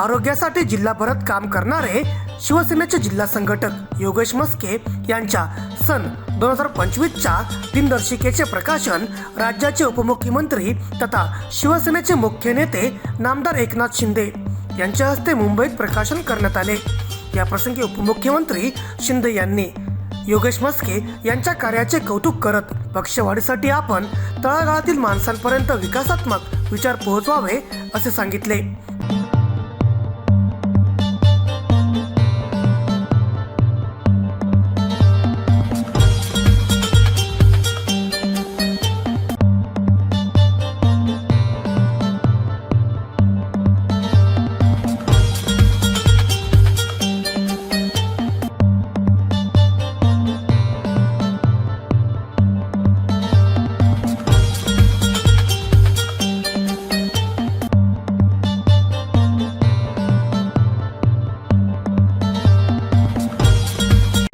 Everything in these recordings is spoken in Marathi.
आरोग्यासाठी जिल्हाभरात काम करणारे शिवसेनेचे जिल्हा संघटक योगेश मस्के यांच्या सन दोन हजार पंचवीसच्या दिनदर्शिकेचे प्रकाशन राज्याचे उपमुख्यमंत्री तथा शिवसेनेचे मुख्य नेते नामदार एकनाथ शिंदे यांच्या हस्ते मुंबईत प्रकाशन करण्यात आले. या प्रसंगी उपमुख्यमंत्री शिंदे यांनी योगेश मस्के यांच्या कार्याचे कौतुक करत पक्षवाढीसाठी आपण तळागाळातील माणसांपर्यंत विकासात्मक विचार पोहोचवावे असे सांगितले.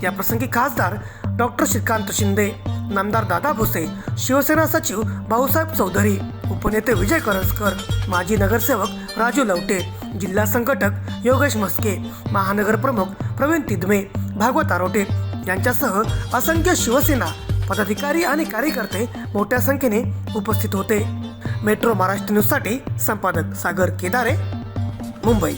या प्रसंगी खासदार डॉक्टर श्रीकांत शिंदे नामदार दादा भुसे शिवसेना सचिव भाऊसाहेब चौधरी उपनेते विजय करंजकर माजी नगरसेवक राजू लवटे जिल्हा संघटक योगेश मस्के महानगर प्रमुख प्रवीण तिदमे भागवत आरोटे यांच्यासह असंख्य शिवसेना पदाधिकारी आणि कार्यकर्ते मोठ्या संख्येने उपस्थित होते. मेट्रो महाराष्ट्र न्यूजसाठी संपादक सागर केदारे मुंबई.